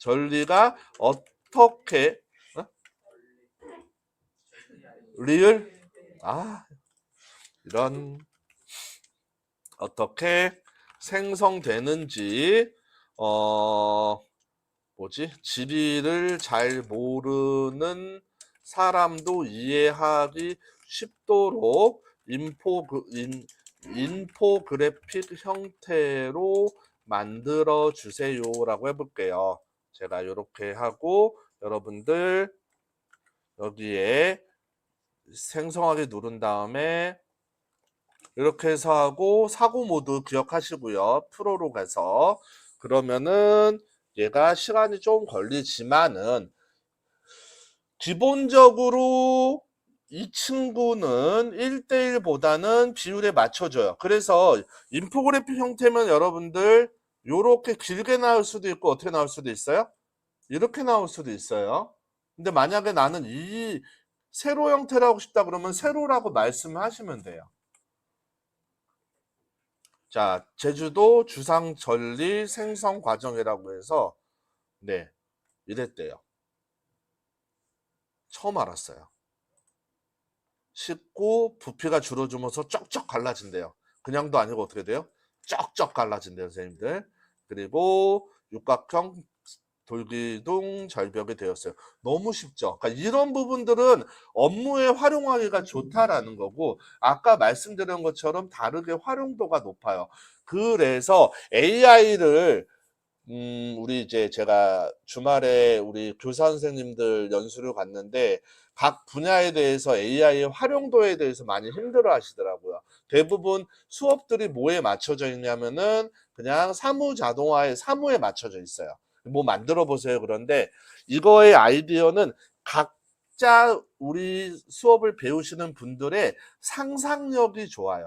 전리가 어떻게 어? 리을 아 이런 어떻게 생성되는지 어 뭐지 지리를 잘 모르는 사람도 이해하기 쉽도록 인포 인, 인포그래픽 형태로 만들어 주세요라고 해볼게요. 제가 이렇게 하고 여러분들 여기에 생성하기 누른 다음에 이렇게 해서 하고 사고 모드 기억하시고요. 프로로 가서 그러면은 얘가 시간이 좀 걸리지만은 기본적으로 이 친구는 1대1보다는 비율에 맞춰줘요. 그래서 인포그래픽 형태면 여러분들 이렇게 길게 나올 수도 있고 어떻게 나올 수도 있어요? 이렇게 나올 수도 있어요. 근데 만약에 나는 이 세로 형태로 하고 싶다 그러면 세로라고 말씀하시면 돼요. 자, 제주도 주상 전리 생성 과정이라고 해서 네, 이랬대요. 처음 알았어요. 씻고 부피가 줄어들면서 쩍쩍 갈라진대요. 그냥도 아니고 어떻게 돼요? 쩍쩍 갈라진대요, 선생님들. 그리고 육각형 돌기둥 절벽이 되었어요. 너무 쉽죠? 그러니까 이런 부분들은 업무에 활용하기가 좋다라는 거고, 아까 말씀드린 것처럼 다르게 활용도가 높아요. 그래서 AI를 음, 우리 이제 제가 주말에 우리 교사 선생님들 연수를 갔는데 각 분야에 대해서 AI 활용도에 대해서 많이 힘들어 하시더라고요. 대부분 수업들이 뭐에 맞춰져 있냐면은 그냥 사무 자동화에 사무에 맞춰져 있어요. 뭐 만들어 보세요. 그런데 이거의 아이디어는 각자 우리 수업을 배우시는 분들의 상상력이 좋아요.